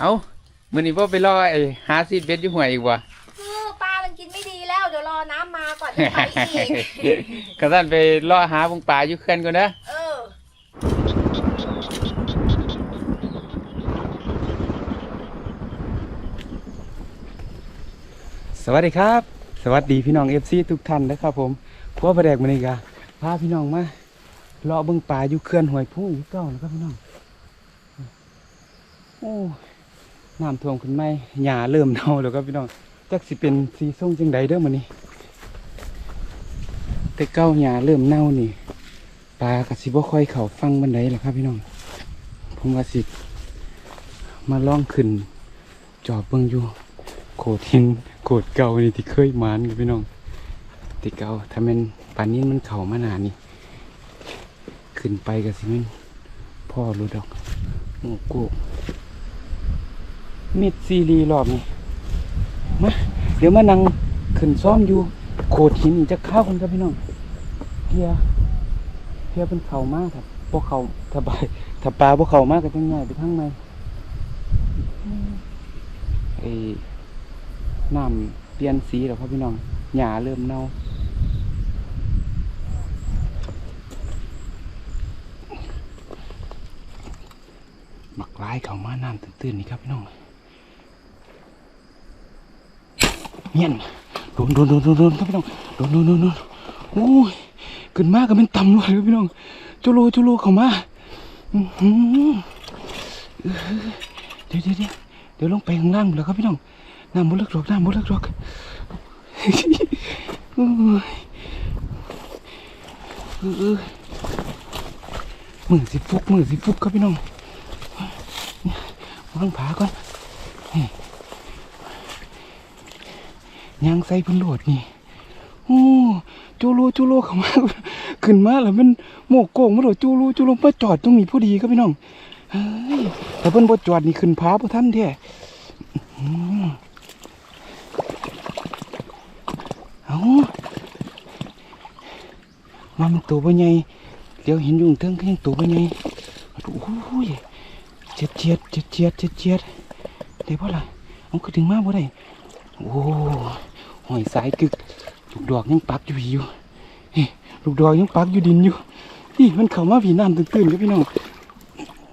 เอามื้อนี้บ่ไปรอไอ้หาซีดเบ็ดอยู่ห้วยอีกว่ะเออปลามันกินไม่ดีแล้ว เดี๋ยวรอน้ำมาก่อนจะไปอีกก็สั่นไปรอหาบุงปลาอยู่เขื่อนก่อนเด้อเออ สวัสดีครับ สวัสดีพี่น้อง FC ทุกท่านนะครับผมพวกประแดกมื้อนี้ก็พาพี่น้องมารอเบิ่งปลาอยู่เขื่อนห้วยพุ่งอยู่เก่านะครับพี่น้อง โอ้ น้ำท่วมขึ้นไหมหญ้าเริ่มเน่าแล้วครับพี่น้องจักสิเป็นสีส้มจังใดเด้อมื้อนี้แต่เก้าหญ้าเริ่มเน่านี่ปลากระสิบ่ค่อยเขาฟังบันไดหรอครับพี่น้อง ผมว่าสิมาล่องขึ้น จอบเบิ่งอยู่โขดหินโขดเก่านี่ที่เคยมานกับพี่น้องที่เก่าถ้าแมันปานนี้มันเข่ามาหนานี่ ขึ้นไปกับสิมันพ่อรู้ดอกโอ้โก มิดซีรีรอบนี้มาเดี๋ยวมานั่งขึ้นซ้อมอยู่ โขดหินจะเข้ากันครับพี่น้องเพียเพียเป็นเข่ามากครับพวกเขาถ้าบายถ้าปลาพวกเขามากก็จะง่ายไปทั้งในไอ้น้ำเปลี่ยนสีแล้วครับพี่น้องหญ้าเริ่มเน่าหมักร้ายเขามาน้ำตื้นๆนี่ครับพี่น้อง เมียนโดนโดนโดนโดนโดนครับพี่น้องโดนโดนโดนโดนโอ้ยขึ้นมากก็เป็นต่ำเลยครับพี่น้องจุโลจุโลเข้ามาเดี๋ยวเดี๋ยวเดี๋ยวเดี๋ยวลงไปข้างล่างแล้วครับพี่น้องน้ำบนเลือกหรอกน้ำบนเลือกหรอกมือสิฟุกมือสิฟุกครับพี่น้องวางผาก่อนนี่ ยางใส่พื้นโหลดนี่โอ้จูโลจูโลเข้ามาขึ้นมาแล้วมันโมกโกงมาโดดจูโลจูโลมาจอดตรงนี้พอดีครับพี่น้องเฮ้ยแต่เพิ่นบ่จอดนี่ขึ้นผาบ่ทันแท้เอามามันตัวบ่ใหญ่เดี๋ยวเห็นยู่เทิงก็ยังตัวบ่ใหญ่โอ้ยเจ็ดเจ็ดเจ็ดเจ็ดเจ็ดเจ็ดได้บ่ล่ะเอาคือถึงมาบ่ได้ โอ้หอยสายกึก ลูกดอกยังปักอยู่อยู่ลูกดอกยังปักอยู่ดินอยู่นี่มันเข้ามาผีน้ำตื้นๆครับพี่น้อง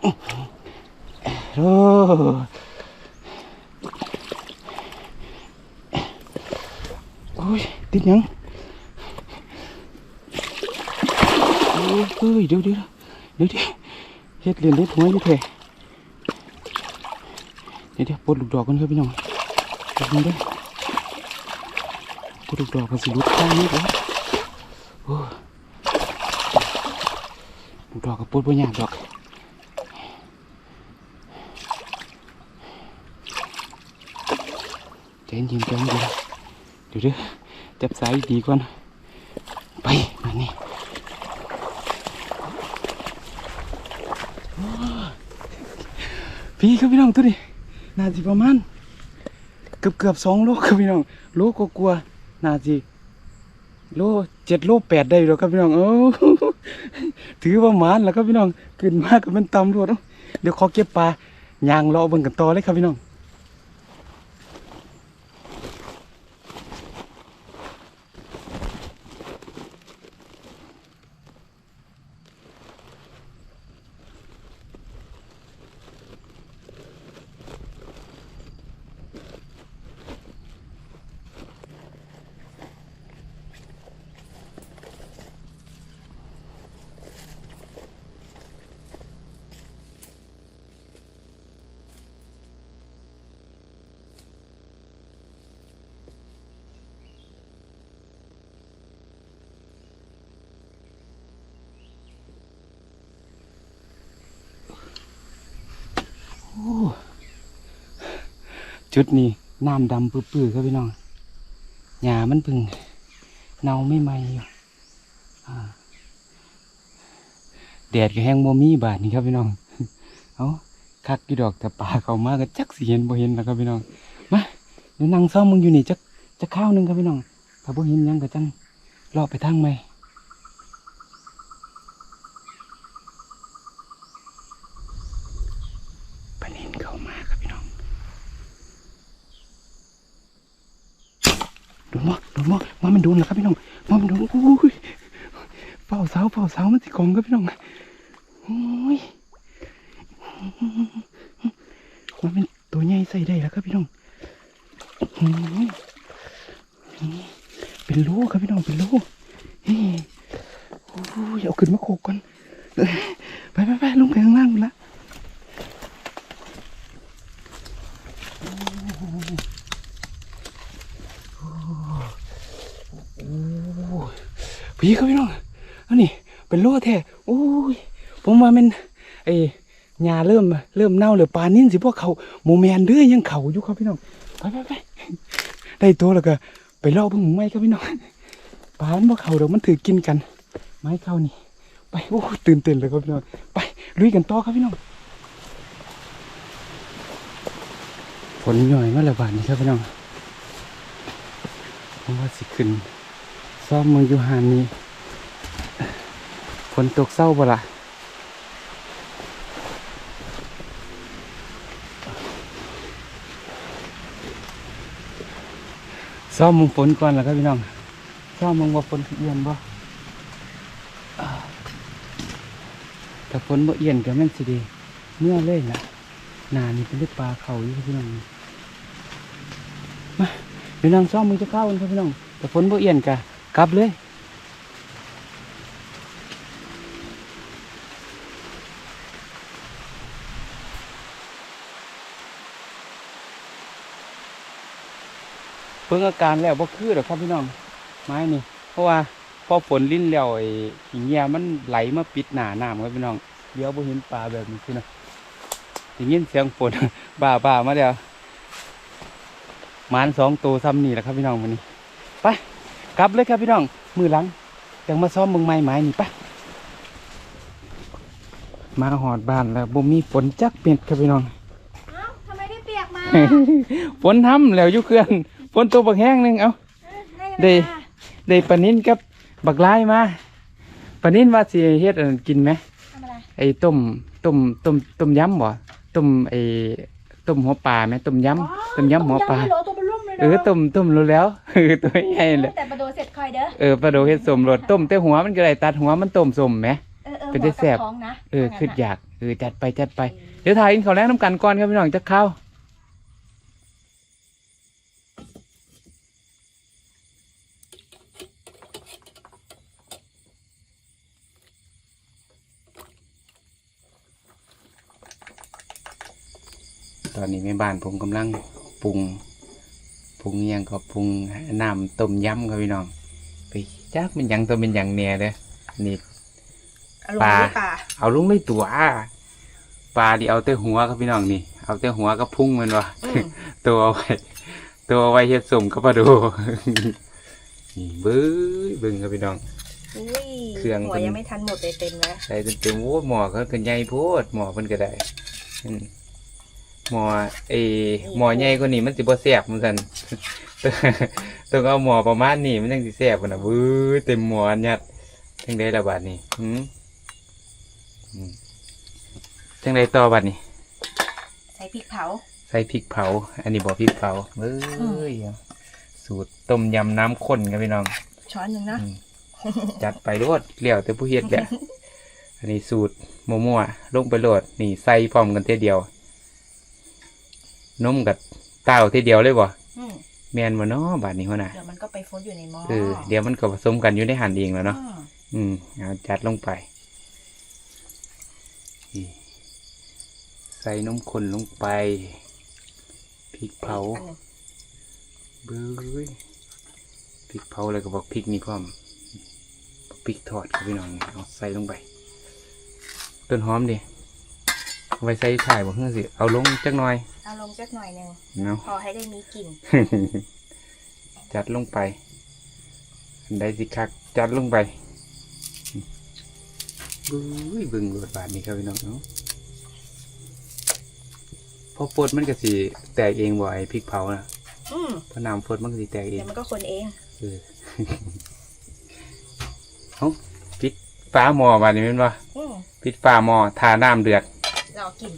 โอ้โอ้ยติดยังโอ้ยเฮ้ยเดี๋ยวเดี๋ยวเดี๋ยวเดี๋ยวเฮ็ดเรียนเล็ดหัวอยู่แท้เดี๋ยวเดี๋ยวปลดลูกดอกกันครับพี่น้องปลดมันเด้อปล ดูดอกกันสิรุดข้างนี้แล้วโอ้ยลูกดอกกับปลดบ่ยากดอกใจเย็นใจเย็นเดี๋ยวเดี๋ยจับสายดีก่อนไปมานี่พี่ครับพี่น้องตัวนี้น่าจะประมาณเกือบเกือบสองโลครับพี่น้องโลก็กลัว น่าจีโลเจ็ดโลแปดได้อยู่แล้วครับพี่น้องเออถือว่าหมานแล้วครับพี่น้องขึ้นมากกับเป็นตำรวจเดี๋ยวขอเก็บปลายางรอเบิ่งกันต่อเลยครับพี่น้อง จุดนี้น้ำดำปื้อๆครับพี่น้องหญ้ามันพึ่งเน่าไม่ไหมอยู่แดดก็แห้งบ่มีบาดนี่ครับพี่น้อง เอาคักกี่ดอกแต่ป่าเขามากก็จักสิเห็นบ่เห็นแล้วครับพี่น้อง มาเดี๋ยวนั่งซ้อมมึงอยู่นี่จักจักข้าวหนึงครับพี่น้อง ถ้าบ่เห็นยังก็จังรอไปทางใหม่ปลานินเข้ามาครับพี่น้อง บ่โดนบ่ นโดนแล้วครับพี่น้องว่ามันโดนอุ้ยเฝ้าเสาเฝ้าเสามันสิกองครับพี่น้องโอ้ยว่ามันตัวใหญ่ใส่ได้แล้วครับพี่น้องโอ้ยเป็นโลครับพี่น้องเป็นโลเฮ้ยโอ้ยเอาขึ้นมาโขกก่อนเอ้ยไปไปไปลงไปข้างล่างหมดละ พี่ ครับพี่น้องอันนี้เป็นโล่แท้โอ้ยผมว่ามันไอ้หญ้าเริ่มเริ่มเน่าหรือปลานิ่นสิพวกเขาโมแมนเด้อยังเขาอยู่ครับพี่น้องไปไปไปได้ตัวแล้วก็ไปล่อเพิ่งไม้ครับพี่น้องปลานพวกเขาเดี๋ยวมันถือกินกัน ไม้เข้านี่ ไปโอ้ตื่นเต้นเลยครับพี่น้องไปลุยกันต่อครับพี่น้องฝนหน่อยมาแล้วบาดนี้ครับพี่น้องผมว่าสิขึ้นซ้อมเมืองยูฮานนี้ ฝนตกเศร้าบ่ละซ้อมมึงฝนก่อนแล้วครับพี่น้องซ้อมมึงว่าฝนเอียนบ่อ่าถ้าฝนบ่เอียนก็แม่นสิดีเมื่อเลยล่ะนานี่เป็นลูกปลาเขาอยู่ครับพี่น้องมาพี่น้องซ้อมมึงจะเข้ากันครับพี่น้องแต่ฝนบ่เอียนกะกลับเลย พิ่งอาการแล้วบ่คือหรอกครับพี่น้องไม้นี่ เพราะว่าพอฝนลิ้นแล้วไอ้หิงแยมันไหลมาปิดหนาน้ำครับพี่น้องเดี๋ยวบ่เห็นปลาแบบนี้คือนะได้ยินเสียงฝนบ้าบ้ามาเดียวหมานสองตัวซ้ำนี่แหละครับพี่น้องวันนี้ไปกลับเลยครับพี่น้อง มือหลังยังมาซ้อมเมืองไม้ไม้นี่ไปมาหอดบ้านแล้วบ่มีฝนจักเม็ดครับพี่น้องเอ้าทำไมได้เปียกมาฝนทำแล้วอยู่เครื่อง ฝนตัวบักแห้งหนึงเอาได้ได้ได้ปลานิ้นกับบักลายมาปลานิ้นว่าสิเฮ็ดอันนั้นกินไหมทำอะไรไอ้ต้มต้มต้มต้มยำบ่ต้มไอ้ต้มหัวปลาไหมต้มยำต้มยำหัวปลาต้มยำไม่เหรอตัวเป็นรุ่มเลยเออต้มต้มรู้แล้วเออตัวใหญ่เลยแต่ประโดเสร็จคอยเด้อเออปลาโดเฮ็ดสมรสต้มแต่หัวมันก็ได้ตัดหัวมันต้มสมไหมเออเออเป็นได้แซ่บหัวกับท้องนะเออว่างั้นคือน่ะอยากเออจัดไปจัดไปเดี๋ยวถ่ายกินข้าวแรงน้ำกันก่อนครับพี่น้องจะเข้า อนนี้แม่บ้านผมกำลังปรุงปรุงอิหยังก็ปรุงน้ำต้มยำครับพี่น้องไปจักเป็นหยังตัวเป็นหยังแหน่เด้อนี่อารมปลาณ์ด้วยปลาเอาลงเลยตัวปลาดิเอาแต่หัวครับพี่น้องนี่ เอาแต่หัวกับพุ่งมันวะอืมตัวเอาไว้ตัวเอาไว้เฮ็ดสมกับปลาดูนี่เบิ้ยเบิ้งครับพี่น้องอุ้ยเครื่องหัวเป็นยังไม่ทันหมดเลยเต็มแล้วใส่เต็มๆโอ้หมอเขาก็ใหญ่โพดหมอเพิ่นก็ได้อืม หมอเอหมอใหญ่กว่านี้มันสิบ่แซ่บมันซั่นต้องเอาหมอประมาณนี้มันจังสิแซ่บพุ่นน่ะเบิ้ยเต็มหมออันยัดจังได๋ล่ะบัดนี้หืมอืมจังไดต่อบัดนี้ ใส่พริกเผา ใส่พริกเผา อันนี้บอกพริกเผาเอ้ยสูตรต้มยำน้ำข้นครับพี่น้อง ช้อนหนึ่งนะ อืม จัดไปโลดเลี้ยวแต่ผู้เฮ็ดแหละ อันนี้สูตรมั่วๆลงไปโลดนี่ใส่พร้อมกันเทีเดียว นมกับเต้าเทีเดียวเลยบ่อืมแมนบ่เนาะบาดนี้หัวหน่ะเดี๋ยวมันก็ไปฟดอยู่ในหม้อเออเดี๋ยวมันก็ผสมกันอยู่ในหันเองแล้วเนาะอืมอืมเอาจัดลงไปนี่ใส่นมข้นลงไปพริกเผา อันหนึ่งเบ้ยพริกเผาเลยก็บอกพริกนี่พร้อมบักพริกทอดครับพี่น้องเอาใส่ลงไป ต้นหอมดิเอา ไว้ใส่ถ่ายบอกเพื่อสิ เอาลงจักหน่อย เอาลงสักหน่อยหนึ่งเนาะ พอให้ได้มีกลิ่นจัดลงไปอันใดสิคักจัดลงไปเบ้ยเบึงรสบาทนี่ครับพี่น้องเนาะพอปดมันก็สิแตกเองบ่ไอ้พริกเผานะอืมพอน้ำปดมันก็สิแตกเอเดี๋ยงวมันก็คนเอง เออ เอาปิดฟ้าหม้อมานี่แม่นบ่อืมปิดฟ้าหม้อทาน้ำเดือด รอกิน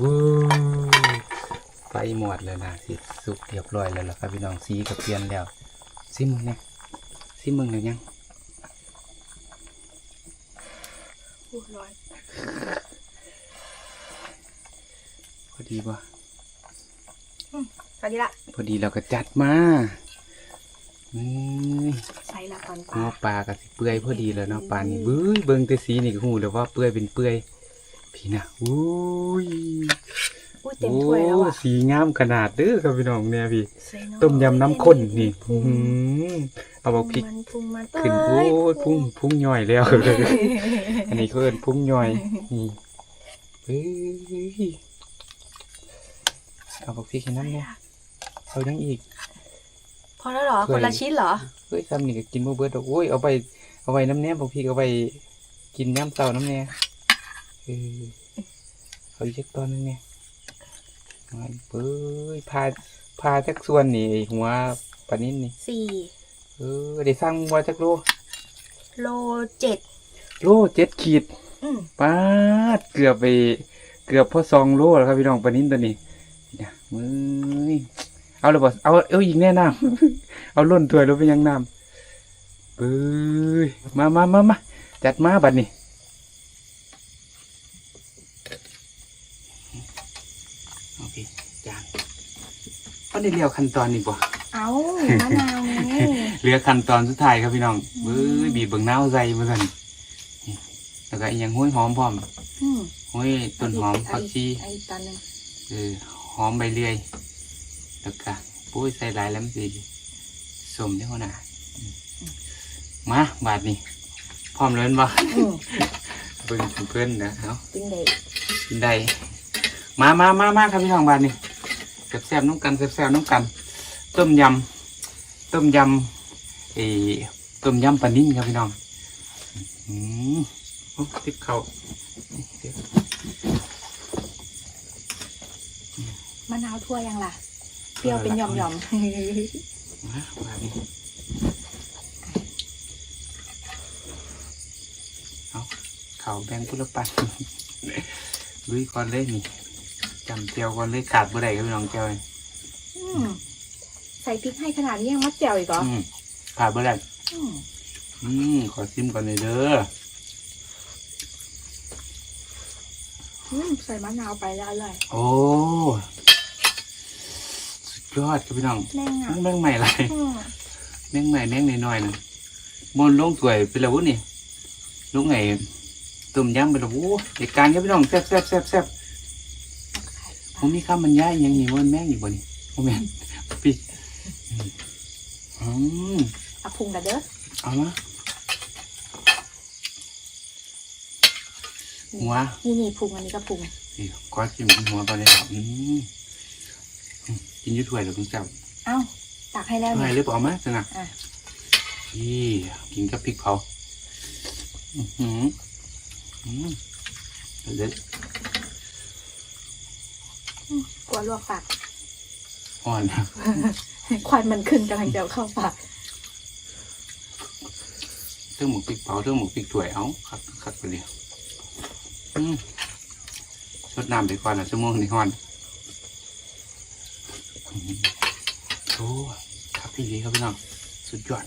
วู้ไฟหมดแล้วนะสิสุกเรียบร้อยแล้วล่ะครับพี่น้องสีก็เปลี่ยนแล้วซิมึงเนี่ยซิมึงเลยยังอู้ร้อนพอดีป่ะสวัสดีละพอดีเราก็จัดมา อืมใส่ละตอนปหัลาวปลาก็สิเปื่อยพอดีแล้วเนาะปลานี่เบ้ยเบิ่งแต่สีนี่ก็หูแล้วว่าเปื่อยเป็นเปื่อยพี่นะอุ้ยอุ้ยเต็มถ้วยแล้วอะโสีงามขนาดเด้อครับพี่น้องเนี่ยพี่ ใส่น้อยต้มยำน้ำข้นนี่พุอื้งอหือเอาบอกพริก มันพุงมันขึ้นโอ้ยพุ่งพุ่งย่อยแล้ว อันนี้เขาเอิ้นพุ่งย่อยนี่เฮ้ยเอาบอกพริกให้น้ำเนี่ยเอายังอีก พอแล้วเหรอเคยคนละชิ้นเหรอเฮ้ยซ้ำนี่ก็กินบ่เบิดดอกโอ้ยเอาไปเอาไปน้ำแหนมบอกพริกเอาไปกินย่ำเต่าน้ำแหนมเออเอาอีกจักตอนนึงเนี่ยมาอีกเบ้ยพาพาจักส่วนนี่ไอ้หัวปลานิ่นนี่สี่เออได้สร้างว่าจักโลโลเจ็ดโลเจ็ดขีดอืมป้าดเกือบไป เกือบพอสองโลแล้วครับพี่น้องปลานิ้นตัวนี้เนี่ยมือ เอาเลยบอเอาเอาอีกแน่น้ำเอาล้นถ้วยแล้วไปยังน้ำเอ้ยมามามามาจัดมาบัดนี้โอเคจานก็ได้เรียวขั้นตอนนี้บ่เอามะนาวไงเหลือขั้นตอนสุดท้ายครับพี่น้องเบ้ยบีบเบิ่งน้าวใส่มาสั่นนี่แล้วก็อีกอย่างห้วยหอมพร้อมอืมห้วยต้นหอมผักชีไอ้ตอนหนึงเออหอมใบเลื่อย แล้วก็ปุ้ยใส่หลายแล้วมันสิสมได้หัวหน้าอืมมาบาดนี้พร้อมเลยบ่อืมเบิ่งเพื่อนๆนะเอากินได้กินได้มามามามาครับพี่น้องบาดนี้แซ่บๆน้ำกันแซ่บๆน้ำกัน ต้มยำต้มยำเออต้มยำปลานิ่นครับพี่น้องอืมโอ้ติดเข่าเดี๋ยวมะนาวทั่วยังล่ะ เปรี้ยวเป็นหย่อมหย่อมมาบาดนี้เอาเข่าแบงกุลปันลุยก่อนเลยนี่จำเจียวก่อนเลยขาดบ่ได้ครับพี่น้องเจียวนี่อืมใส่พริกให้ขนาดนี้ยังมัดแจ่วอีกเหรออืมขาดบ่ได้อืมอืมขอซิมก่อนเลยเด้ออืมใส่มะนาวไปแล้วอร่อยโอ้สุด ยอดครับพี่น้องแน่งอะแม่งใหม่ไรอืมแม่งใหม่แม่งน้อยๆนะบนลงถ้วยเป็นละวุ้นนี่ลงไงต้มยำเป็นละวุ้นเหตุการณ์ครับพี่น้องแซ่บแซ่บแซ่บแซ่บผมมีข้าวมันย่ายยังนี่มันแม่งอยู่บ่นี่โอ้แม่นพี่อืมอืม เอาพุงกันเด้อเอามาหัวนี่นี่พุงอันนี้ก็พุงนี่ก้อยกินหัวก่อนเลยครับอืมอืม กินอยุ่ถ้วยแล้วคุณเจ้าเอ้าตักให้แล้วถ้วยเนี่ย หรือเปล่ามาสินะอะ นี่กินกับพริกเผาอือหืออืมเด็ดกลัวลวกปากอ่อนควันมันขึ้นกำลังจะเข้าปากเรื่องหมูพริกเผาเรื่องหมูพริกถ้วยเอาคัดคัดไปเลยอืมชดน้ำไปก่อนนะชั่วโมงนี้ก่อนอืม โอ้ครับพี่ดีครับพี่น้องสุดยอด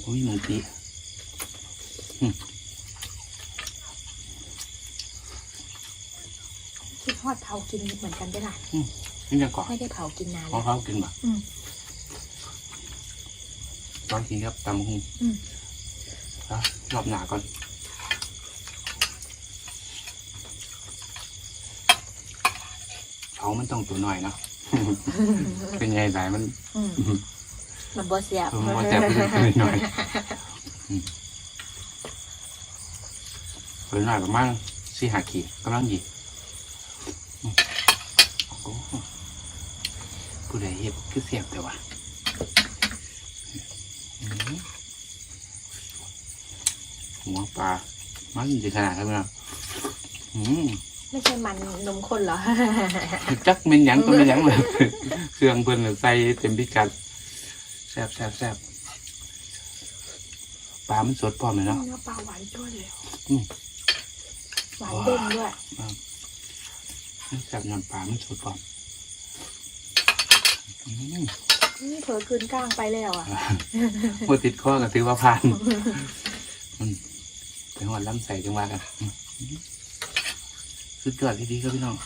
โอ้ยหมูปีคิดฮอดเผากินเหมือนกันได้ล่ะนี่ยังก่อนไม่ได้เผากินนานขอแล้วเขากินบ่อืมตอนกินครับตำหุงอืมแล้วรอบหนาก่อน เขามันต้องตัวหน่อยเนาะ เป็นไงสายมันอืมมันบอเสียบเออมันแต่เป็นตัวหน่อยอืมตัวหน่อยประมาณสี่หาขีดกำลังดีอืมโอ้โหผู้ใดเห็บคือเสียบแต่ว่าอืมหัวปลามันจะขนาดนั้นไหมล่ะอืม ไม่ใช่มันนมข้นเหรอ จักเม็นหยังก็เม็นหยังเลย เครื่องเพิ่นน่ะใส่เต็มพิกัดแซ่บแซ่บแซ่บปลามันสดพร้อมเลยเนาะ เนื้อปลาหวานจ้วยเลยอืม หวานเด้งด้วยจับน้ำปลาไม่สดก่อนอืมนี่เผลอคืนกลางไปแล้วอะพอติดข้อก็ถือว่าผ่านอืมไปหอดล้ำใส่จังหวะกันอืม สุดยอดที่ดีครับพี่น้อง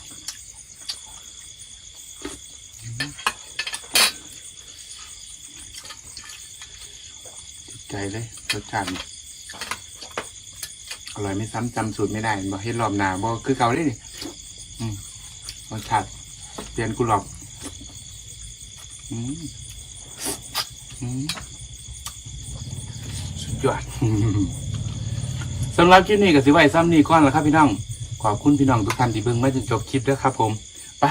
ติดใจเลยรสชาติอร่อยไม่ซ้ำจำสูตรไม่ได้บอกเฮ็ดรอบหนาบอกคือเก่าเลยนี่อืมรสชาติเปลี่ยนกูหรอกอืมอืมสุดยอดสำหรับคลิปนี้ก็สิไว้ซ้ำนี้ก่อนแล้วครับพี่น้อง ขอบคุณพี่น้องทุกท่านที่เบิ่งมาจนจบคลิปแล้วครับผมไป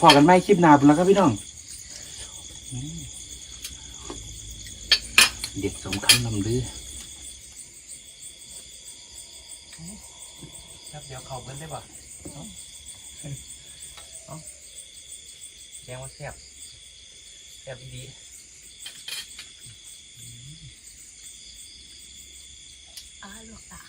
พอกันไม่คลิปหน้าพุ่นแล้วครับพี่น้องอืมเด็ดสมคำลำลือครับเดี๋ยวเขาเบิ้ลได้ป่ะแกงว่าแซ่บแซ่บดีอ่าลูกอะ